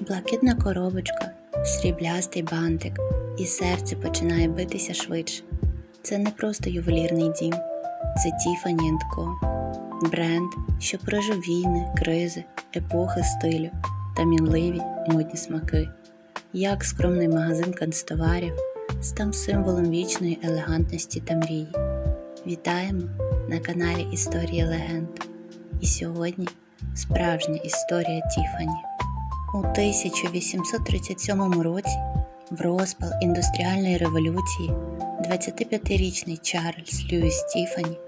Блакитна коробочка, сріблястий бантик, і серце починає битися швидше. Це не просто ювелірний дім, це Tiffany Co. бренд, що прожив війни, кризи, епохи стилю та мінливі модні смаки. Як скромний магазин канцтоварів став символом вічної елегантності та мрії. Вітаємо на каналі Історії Легенд. І сьогодні справжня історія Тіфані. У 1837 році, в розпал індустріальної революції, 25-річний Чарльз Льюіс Тіфані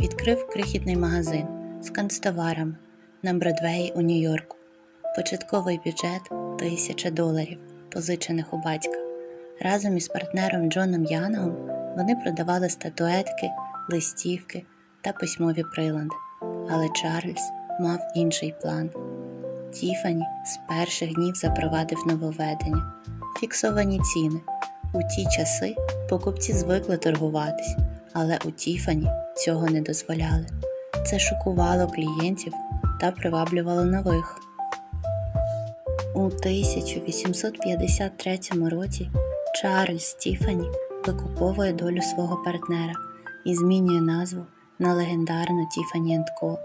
відкрив крихітний магазин з канцтоварами на Бродвеї у Нью-Йорку. Початковий бюджет тисяча доларів, позичених у батька. Разом із партнером Джоном Янгом вони продавали статуетки, листівки та письмові прилади. Але Чарльз мав інший план. Тіфані з перших днів запровадив нововведення фіксовані ціни. У ті часи покупці звикли торгуватись, але у Тіфані цього не дозволяли. Це шокувало клієнтів та приваблювало нових. У 1853 році Чарльз Тіфані викуповує долю свого партнера і змінює назву на легендарну Tiffany Co.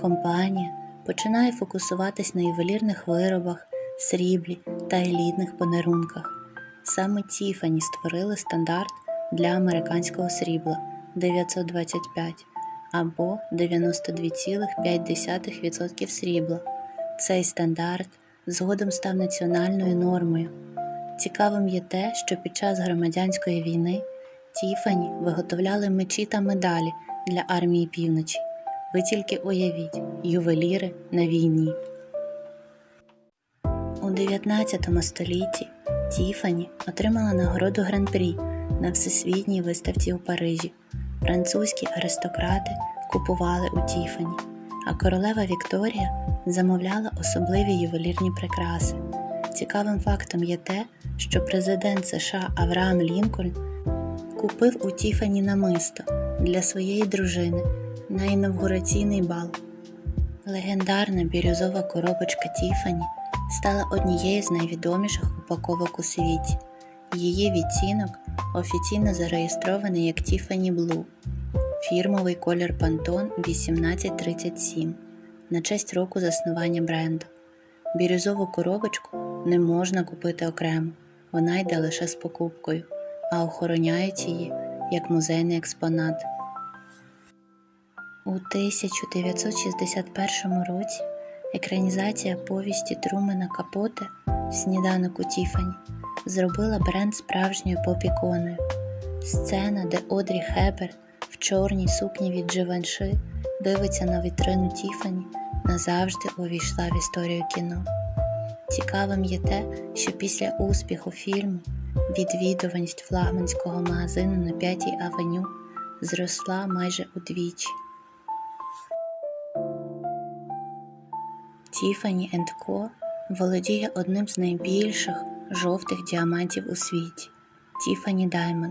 Компанія починає фокусуватись на ювелірних виробах, сріблі та елітних подарунках. Саме Tiffany створили стандарт для американського срібла 925 або 92,5% срібла. Цей стандарт згодом став національною нормою. Цікавим є те, що під час громадянської війни Тіфані виготовляли мечі та медалі для армії півночі. Ви тільки уявіть, ювеліри на війні. У 19 столітті Тіфані отримала нагороду Гран-прі на всесвітній виставці у Парижі. Французькі аристократи купували у Тіфані, а королева Вікторія замовляла особливі ювелірні прикраси. Цікавим фактом є те, що президент США Авраам Лінкольн купив у Тіфані намисто для своєї дружини на інавгураційний бал. Легендарна бірюзова коробочка Тіфані стала однією з найвідоміших упаковок у світі. Її відтінок офіційно зареєстрований як Tiffany Blue, фірмовий колір Pantone 1837 на честь року заснування бренду. Бірюзову коробочку не можна купити окремо, вона йде лише з покупкою, а охороняють її як музейний експонат. У 1961 році екранізація повісті Трумена Капоте Сніданок у Тіфані зробила бренд справжньою поп-іконою. Сцена, де Одрі Хебер в чорній сукні від Живанши дивиться на вітрину Тіфані, назавжди увійшла в історію кіно. Цікавим є те, що після успіху фільму відвідуваність флагманського магазину на П'ятій авеню зросла майже удвічі. Tiffany Co. володіє одним з найбільших жовтих діамантів у світі Tiffany Diamond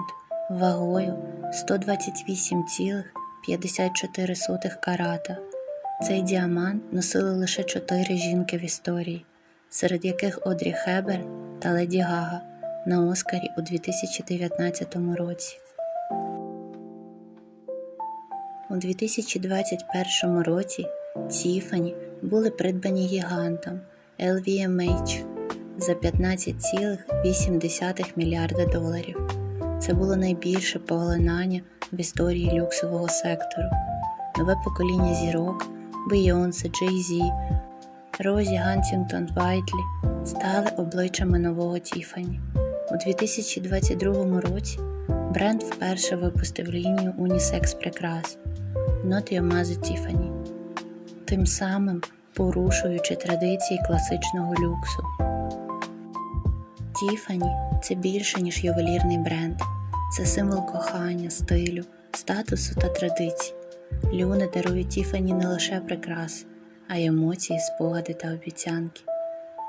вагою 128,54 карата. Цей діамант носили лише чотири жінки в історії, серед яких Одрі Хебер та Леді Гага на Оскарі у 2019 році. У 2021 році Тіфані були придбані гігантом LVMH за 15,8 мільярда доларів. Це було найбільше поглинання в історії люксового сектору. Нове покоління зірок Бейонсе, Джей Зі, Розі Гантінгтон Вайтлі стали обличчями нового Тіфані. У 2022 році бренд вперше випустив лінію унісекс прикрас Not Your Mother Tiffany, тим самим порушуючи традиції класичного люксу. Тіфані це більше, ніж ювелірний бренд, це символ кохання, стилю, статусу та традицій. Люди дарують Тіфані не лише прикраси, а й емоції, спогади та обіцянки.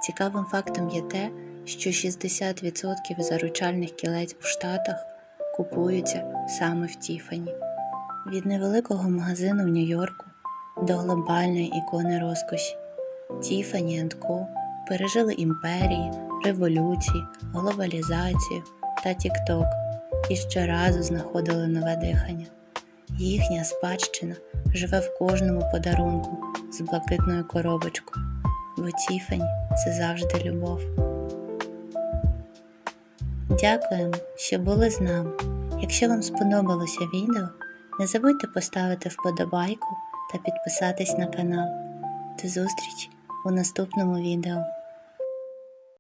Цікавим фактом є те, що 60% заручальних кілець у Штатах купуються саме в Тіфані. Від невеликого магазину в Нью-Йорку до глобальної ікони розкоші Tiffany Co. пережили імперії, революції, глобалізацію та Тік-Ток і щоразу знаходили нове дихання. Їхня спадщина живе в кожному подарунку з блакитною коробочкою, бо Тіфані це завжди любов. Дякуємо, що були з нами. Якщо вам сподобалося відео, не забудьте поставити вподобайку та підписатись на канал. До зустрічі у наступному відео.